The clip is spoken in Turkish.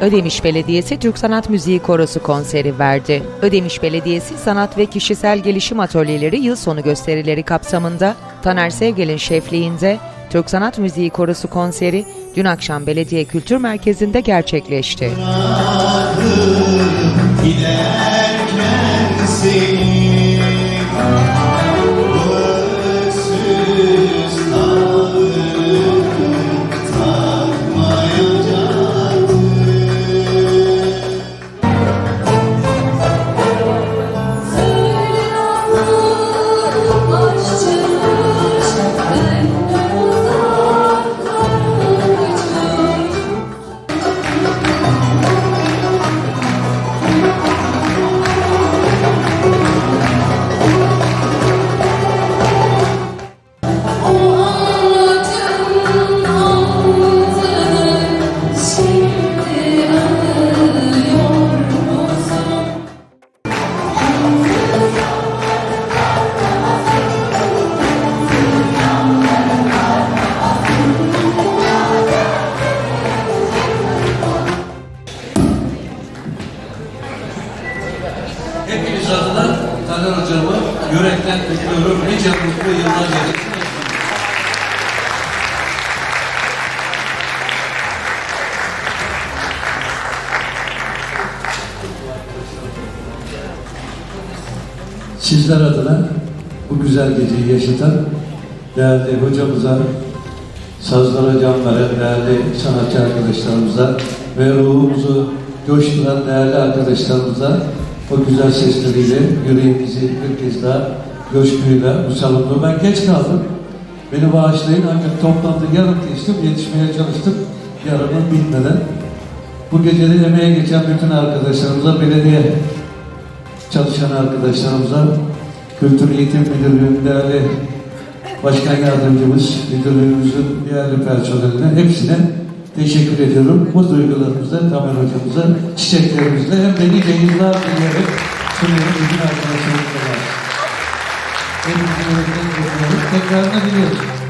Ödemiş Belediyesi Türk Sanat Müziği Korosu konseri verdi. Ödemiş Belediyesi Sanat ve Kişisel Gelişim Atölyeleri yıl sonu gösterileri kapsamında Taner Sevgel'in şefliğinde Türk Sanat Müziği Korosu konseri dün akşam Belediye Kültür Merkezi'nde gerçekleşti. Giderken Taner Hocam'ı yürekten kutluyorum. Nice mutlu yıllar geçsin. Sizler adına bu güzel geceyi yaşatan değerli hocamıza, sazlara can veren değerli sanatçı arkadaşlarımıza ve ruhumuzu coşturan değerli arkadaşlarımıza o güzel sesleriyle yüreğimizi bir kez daha coşkuyla bu. Ben geç kaldım. Beni bağışlayın ancak toplantı yarım geçtim. Yetişmeye çalıştım. Yarımın bitmeden. Bu gecede emeğe geçen bütün arkadaşlarımıza, belediye çalışan arkadaşlarımıza, Kültür Eğitim Müdürlüğü'nün değerli Başkan Yardımcımız, müdürlüğümüzün değerli personeline hepsine teşekkür ediyorum. Bu duygularımızla Tamer Hocamıza çiçeklerimizle hem de nice yıllar dileyerek sunuyorum bütün arkadaşlarımıza var. Hepinizi yürekten kutluyorum. Tekrarını diliyorum.